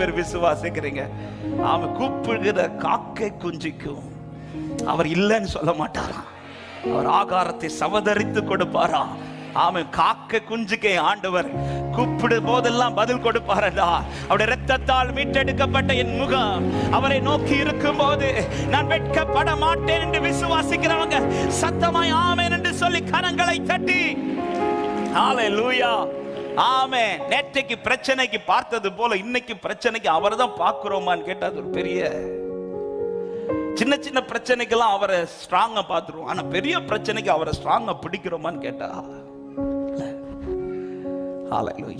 பேர் விசுவாசிக்கிறீங்க. அவன் கூப்பிடுகிற காக்கை குஞ்சிக்கும் அவர் இல்லைன்னு சொல்ல மாட்டாராம். அவர் ஆகாரத்தை சவதரித்து கொடுப்பாரா ஆமென் காக்கை குஞ்சுக்கே ஆண்டவர் கூப்பிடும் போதெல்லாம் பதில் கொடுப்பாரடா. அவருடைய ரத்தத்தால் மீட்டெடுக்கப்பட்ட என் முகம் அவரை நோக்கி இருக்கும் போது நான் வெட்கப்பட மாட்டேன் என்று விசுவாசிக்கிறவங்க சத்தமாய் ஆமேன் என்று சொல்லி கரங்களை தட்டி. லூயா ஆமே நேற்றைக்கு பிரச்சனைக்கு பார்த்தது போல இன்னைக்கு பிரச்சனைக்கு அவரை தான் பார்க்கிறோமான்னு கேட்டா அது ஒரு பெரிய சின்ன சின்ன பிரச்சனைக்கெல்லாம் அவரை ஸ்ட்ராங்கா பார்த்துருவோம். ஆனா பெரிய பிரச்சனைக்கு அவரை ஸ்ட்ராங்கா பிடிக்கிறோமான்னு கேட்டா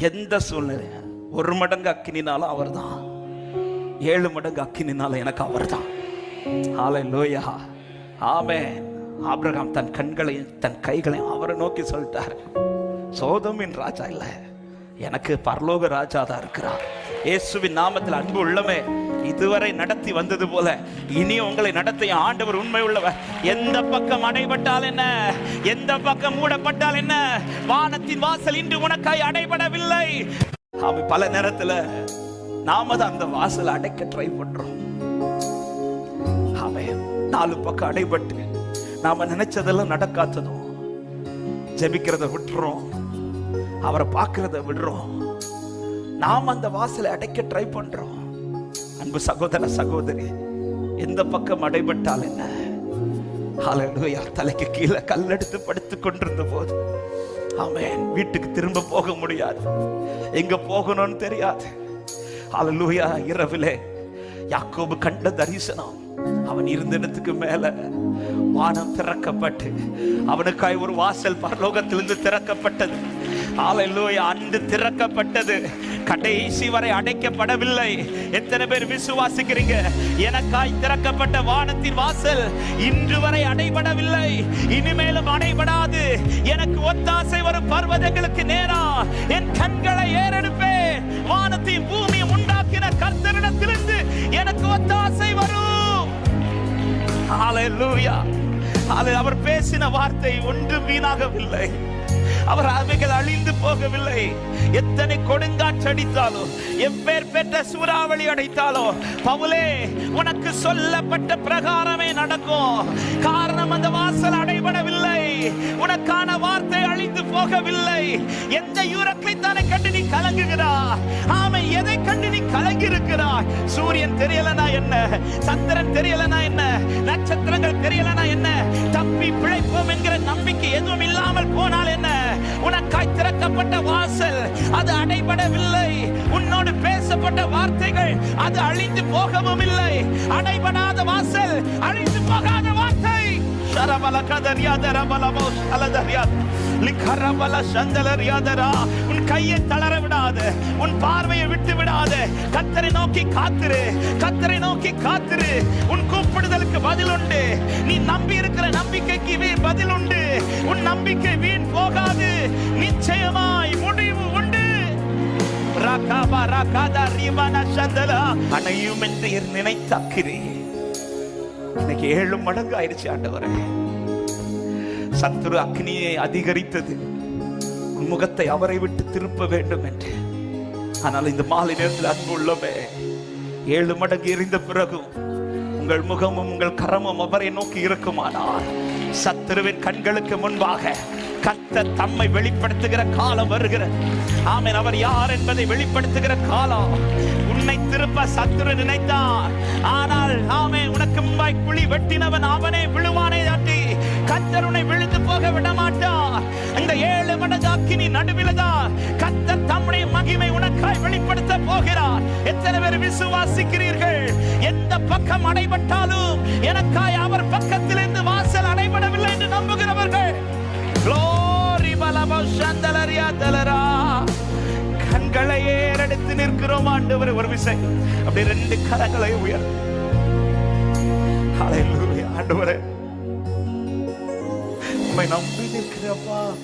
எந்த சூழ்நிலை? ஒரு மடங்கு அக்கினினாலும் அவர்தான். ஏழு மடங்கு அக்கினினாலும் எனக்கு அவர்தான். லோயா ஆமே ஆப்ரகாம் தன் கண்களையும் தன் கைகளையும் அவரை நோக்கி சொல்லிட்டார். சோதமின் ராஜா இல்ல. எனக்கு பரலோக ராஜா தான் இருக்கிறார். இயேசுவின் நாமத்தில் அன்பு உள்ளமே இதுவரை நடத்தி வந்தது போல இனி உங்களை நடத்திய ஆண்டவர் உண்மை உள்ளவர். எந்த பக்கம் அடைபட்டால் என்ன? எந்த பக்கம் மூடப்பட்டால் என்ன? வானத்தின் வாசல் இன்று உனக்காய் அடைபடவில்லை. அவன் பல நேரத்துல நாம தான் அந்த வாசலை அடைக்க ட்ரை பண்றோம். அவன் நாலு பக்கம் அடைபட்டு நாம நினைச்சதெல்லாம் நடக்காததும் ஜெபிக்கிறத விட்டுறோம். அவரை பார்க்கறத விடுறோம். நாம் அந்த வாசலை அடைக்க ட்ரை பண்றோம். அன்பு சகோதர சகோதரி எந்த பக்கம் அடைபட்டால் என்ன? ஹalleluya தலைக்கு கீழே கல்லெடுத்து படுத்துக் கொண்டிருந்த போது. அவன் வீட்டுக்கு திரும்ப போக முடியாது. எங்க போகணும்னு தெரியாது. ஹalleluya இரவிலே யாக்கோபு கண்ட தரிசனம். அவன் இருந்த இடத்துக்கு மேல வானம் திறக்கப்பட்டு அவனுக்காய் ஒரு வாசல் பரலோகத்திலிருந்து திறக்கப்பட்டது. அன்று திறக்கப்பட்டது. கடைசி வரை அடைக்கப்படவில்லை. எத்தனை பேர் விசுவாசிக்கிறீங்க? எனக்காய் திறக்கப்பட்ட வானத்தின் வாசல் இன்று வரை அடைபடவில்லை. இனிமேலும் அடைபடாது. எனக்கு ஒத்தாசை வரும் பர்வதங்களுக்கு நேரா. ஹalleluya அது அவர் பேசின வார்த்தை ஒன்றும் வீணாகவில்லை. அவர் அவைகள் அழிந்து போகவில்லை. எத்தனை கொடுங்காற்று எப்பேர் பெற்ற சூறாவளி அடைத்தாலோ பவுலே உனக்கு சொல்லப்பட்ட பிரகாரமே நடக்கும். காரணம் அந்த வாசல் அடைபடவில்லை. உனக்கான வார்த்தை அழிந்து போகவில்லை. எந்த யூரத்தை தானே கண்டு நீ கலங்குகிறா ஆமை எதை கண்டு நீ கலங்கி இருக்கிறாய் சூரியன் தெரியலனா என்ன? சந்திரன் தெரியலனா என்ன? நட்சத்திரம் திறக்கப்பட்ட வாசல் அது அடைபடவில்லை. உன்னோடு பேசப்பட்ட வார்த்தைகள் அது அழிந்து போகவும் இல்லை. அடைபடாத வாசல் அழிந்து போகாத வார்த்தை. ஷரபல கதரியாதர பலமோ உன் கையை தளர விடாத. உன் பார்வையை விட்டு விடாத. கத்தரை நோக்கி காத்திரு. கத்தரை நோக்கி காத்திரு. உன் கூப்பிடுதலுக்கு பதில் உண்டு நீ நம்பிக்கைக்கு பதில் உண்டு உன் நம்பிக்கை வீண் போகாது. நிச்சயமாய் முடிவு உண்டு. ராகாபா ராகாதா ரிவன சந்தலா அணையும் என்று நினைத்தாக்கிறேன். இன்னைக்கு ஏழு மடங்கு ஆயிடுச்சு ஆண்டவரே. சத்துரு அக்னியை அதிகரித்தது. முகத்தை அவரை விட்டு திருப்ப வேண்டும் என்று. ஆனால் இந்த மாலை நேரத்தில் அன்பு உள்ளவே ஏழு மடங்கு எரிந்த பிறகும் உங்கள் முகமும் உங்கள் கரமும் அவரை நோக்கி இருக்குமானால் சத்துருவின் கண்களுக்கு முன்பாக கத்த தம்மை வெளிப்படுத்துகிற காலம் வருகிற ஆமென். அவர் யார் என்பதை வெளிப்படுத்துகிற காலம்? உன்னை திருப்ப சத்துரு நினைத்தான் ஆனால் ஆமே உனக்கு முன்பாய் குழி வெட்டினவன் அவனே விழுவானே தாட்டி கத்தர் உன்னை விழுந்து போக விட மாட்டார் இந்த ஏழு மனதாக்கினி அக்கினி நடுவில்தான் கத்தர் தம்முடைய மகிமை உனக்காய் வெளிப்படுத்த போகிறார். எத்தனை பேர் விசுவாசிக்கிறீர்கள்? எந்த பக்கம் அடைபட்டாலும் எனக்காய் அவர் பக்கத்திலிருந்து வாசல் அடைபடவில்லை என்று நம்புகிறவர்கள். தலரா. கண்களை ஏறெடுத்து நிற்கிறோம் ஆண்டவர் ஒரு விசை. அப்படி ரெண்டு கரங்களை உயர். ஹalleluya ஆண்டவரே. உம்மை நம்பி நிற்கிறப்பா.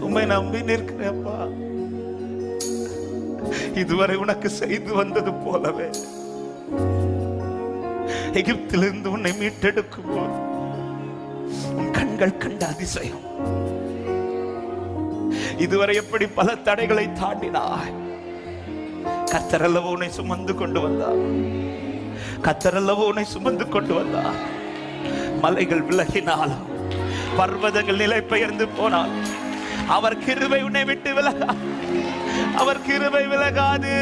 உண்மை நம்பி நிற்கிறப்பா. இதுவரை உனக்கு செய்து வந்தது போலவே. எகிப்திலிருந்து உன்னை மீட்டெடுக்கும் போது உன் கண்கள் கண்ட அதிசயம். இதுவரை எப்படி பல தடைகளை தாண்டினாய்? கத்தரல்லவோ உன்னை சுமந்து கொண்டு வந்தார் கத்தரல்லவோ உன்னை சுமந்து கொண்டு வந்தார் மலைகள் விலகினாலும் பர்வதங்கள் நிலை பெயர்ந்து போனால் அவர் கிருவை உன்னை விட்டு விலகா. அவர் கிருவை விலகாது.